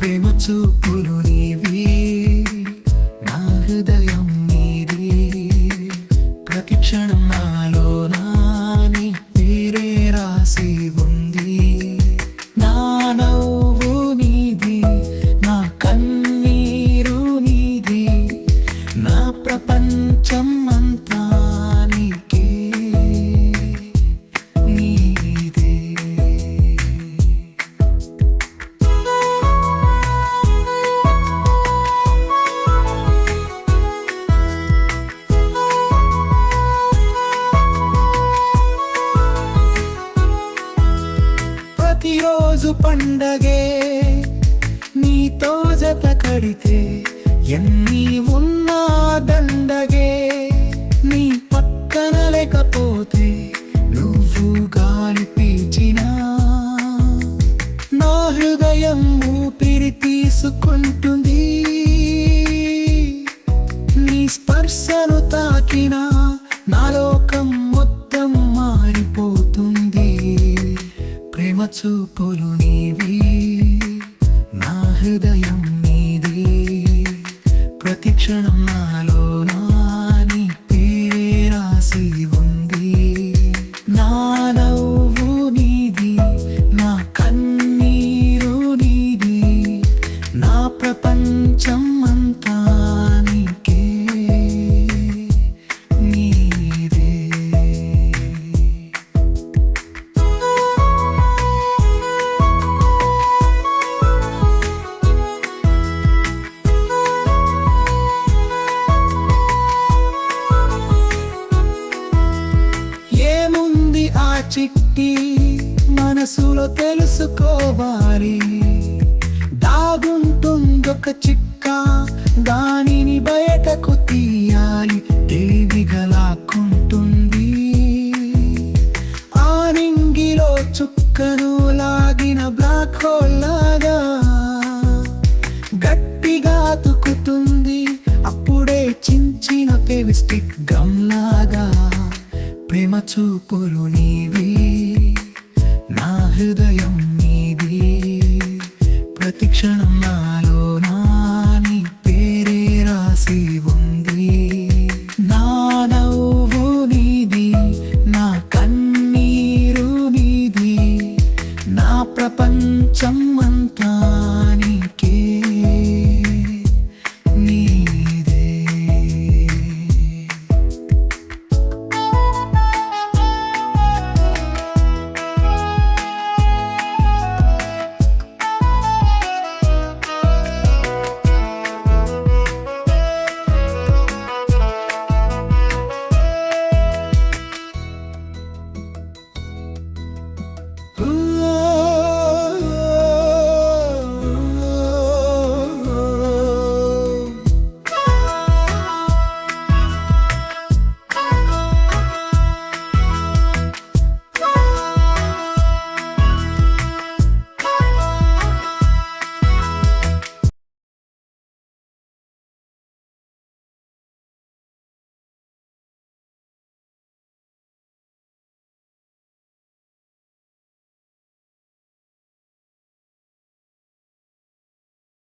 ప్రేమ చూపులు నీవి. నా హృదయం నీది. ప్రతి క్షణం నాలో రోజు పండగే నీతో జత కడితే ఎన్ని ఉన్నా దండగే. నీ పక్కన లేకపోతే నువ్వు గాలి పీచినా. నా హృదయం ఊపిరి తీసుకుంటుంది చూపులు నీవి నా హృదయం నీది. ప్రతి క్షణం నాలో ఆ చిట్టి మనసులో తెలుసుకోవాలి. దాగుంటుందొక చిక్క దానిని బయటకు తీయాలి. తెలివిగా లాక్కుంటుంది. ఆ చుక్కను లాగిన బ్లాక్ హోల్ లాగా గట్టిగా తుకుతుంది అప్పుడే చించిన పెవిస్టిక్ గమ్ లాగా. ప్రేమ చూపులు నీవి నా హృదయం నీది. ప్రతిక్షణం నా